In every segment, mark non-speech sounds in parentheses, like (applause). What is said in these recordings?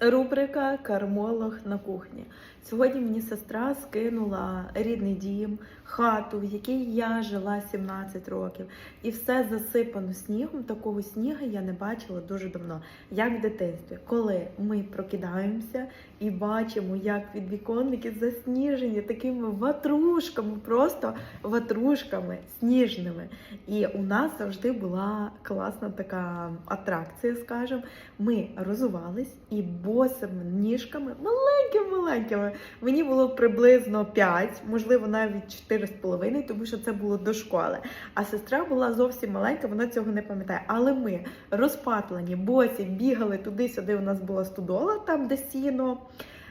Рубрика Кармолог на кухні. Сьогодні мені сестра скинула рідний дім, хату, в якій я жила 17 років, і все засипано снігом. Такого снігу я не бачила дуже давно, як в дитинстві, коли ми прокидаємося і бачимо, як підвіконники засніжені такими ватрушками, просто ватрушками сніжними. І у нас завжди була класна така атракція, скажімо. Ми розувались і босими ніжками, маленькими-маленькими. Мені було приблизно 5, можливо, навіть 4,5, тому що це було до школи. А сестра була зовсім маленька, вона цього не пам'ятає. Але ми розпатлені, босі, бігали туди-сюди. У нас була студола, там де сіно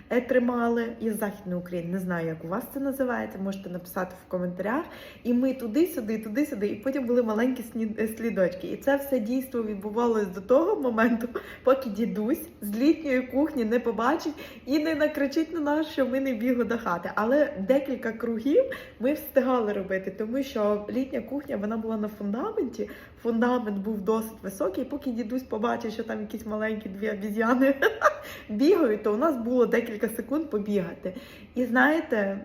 тримали із Західної України. Не знаю, як у вас це називається, можете написати в коментарях. І ми туди-сюди, туди-сюди, і потім були маленькі е, слідочки. І це все дійство відбувалось до того моменту, поки дідусь з літньої кухні не побачить і не накричить на нас, що ми не бігли до хати. Але декілька кругів ми встигали робити, тому що літня кухня вона була на фундаменті. Фундамент був досить високий. Поки дідусь побачив, що там якісь маленькі дві обіз'яни (laughs) бігають, то у нас було декілька секунд побігати. І знаєте.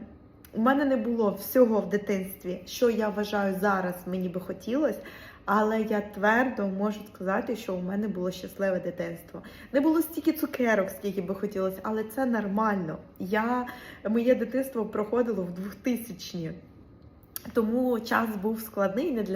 У мене не було всього в дитинстві, що я вважаю зараз мені би хотілося, але я твердо можу сказати, що у мене було щасливе дитинство. Не було стільки цукерок, скільки би хотілося, але це нормально. Я моє дитинство проходило в 2000-ні, тому час був складний не для